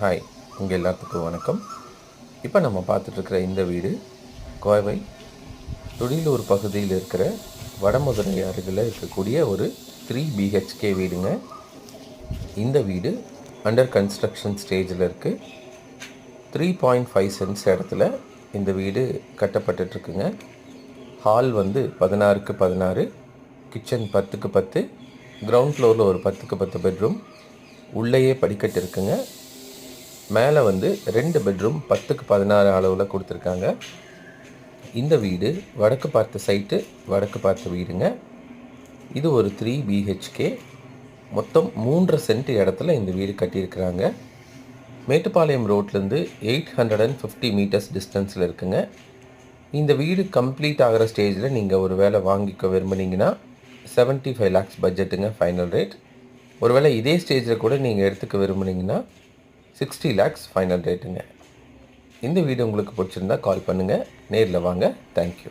Hi உங்கள் எல்லாத்துக்கும் வணக்கம். இப்போ நம்ம பார்த்துட்ருக்கிற இந்த வீடு கோவை தொழிலூர் பகுதியில் இருக்கிற வடமதுரை அருகில் இருக்கக்கூடிய ஒரு த்ரீ பிஹெச்கே வீடுங்க. இந்த வீடு அண்டர் கன்ஸ்ட்ரக்ஷன் ஸ்டேஜில் இருக்குது த்ரீ பாயிண்ட் ஃபைவ் சென்ஸ் இடத்துல இந்த வீடு கட்டப்பட்டுட்ருக்குங்க ஹால் வந்து பதினாறுக்கு பதினாறு கிச்சன் பத்துக்கு பத்து கிரவுண்ட் ஃப்ளோரில் ஒரு பத்துக்கு பத்து பெட்ரூம் உள்ளேயே படிக்கட்டு இருக்குங்க. மேலே வந்து ரெண்டு பெட்ரூம் பத்துக்கு பதினாறு அளவில் கொடுத்துருக்காங்க. இந்த வீடு வடக்கு பார்த்த சைட்டு வடக்கு பார்த்த வீடுங்க. இது ஒரு த்ரீ பிஹெச்கே மொத்தம் மூன்றரை சென்ட் இடத்துல இந்த வீடு கட்டியிருக்கிறாங்க. மேட்டுப்பாளையம் ரோட்லேருந்து eight hundred and fifty metres டிஸ்டன்ஸில் இருக்குங்க. இந்த வீடு கம்ப்ளீட் ஆகிற ஸ்டேஜில் நீங்கள் ஒரு வேளை வாங்கிக்க விரும்புனீங்கன்னா செவன்ட்டி ஃபைவ் லேக்ஸ் பட்ஜெட்டுங்க ஃபைனல் ரேட் ஒருவேளை இதே ஸ்டேஜில் கூட நீங்கள் எடுத்துக்க விரும்புனீங்கன்னா சிக்ஸ்டி லேக்ஸ் ஃபைனல் ரேட்டுங்க இந்த வீடியோ உங்களுக்கு பிடிச்சிருந்தா கால் பண்ணுங்கள் நேரில் வாங்க. தேங்க்யூ